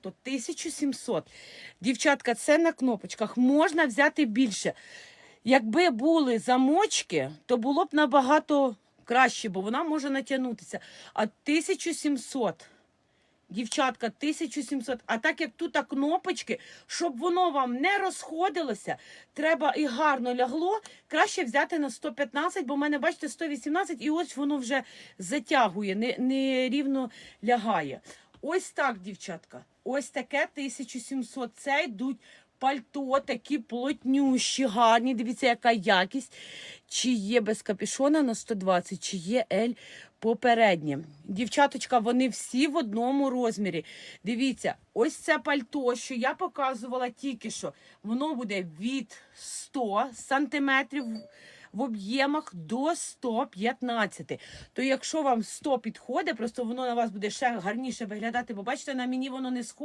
То 1700. Дівчатка, це на кнопочках. Можна взяти більше. Якби були замочки, то було б набагато краще, бо вона може натягнутися. А 1700. Дівчатка, 1700. А так як тут кнопочки, щоб воно вам не розходилося, треба і гарно лягло, краще взяти на 115, бо в мене, бачите, 118, і ось воно вже затягує, не, не рівно лягає. Ось так, дівчатка. Ось таке 1700. Це йдуть пальто, такі плотнющі, гарні. Дивіться, яка якість. Чи є без капюшона на 120, чи є L попереднє. Дівчаточка, вони всі в одному розмірі. Дивіться, ось це пальто, що я показувала тільки що, воно буде від 100 сантиметрів в об'ємах до 115. То якщо вам 100 підходить, просто воно на вас буде ще гарніше виглядати, бо бачите, на мені воно не сходить.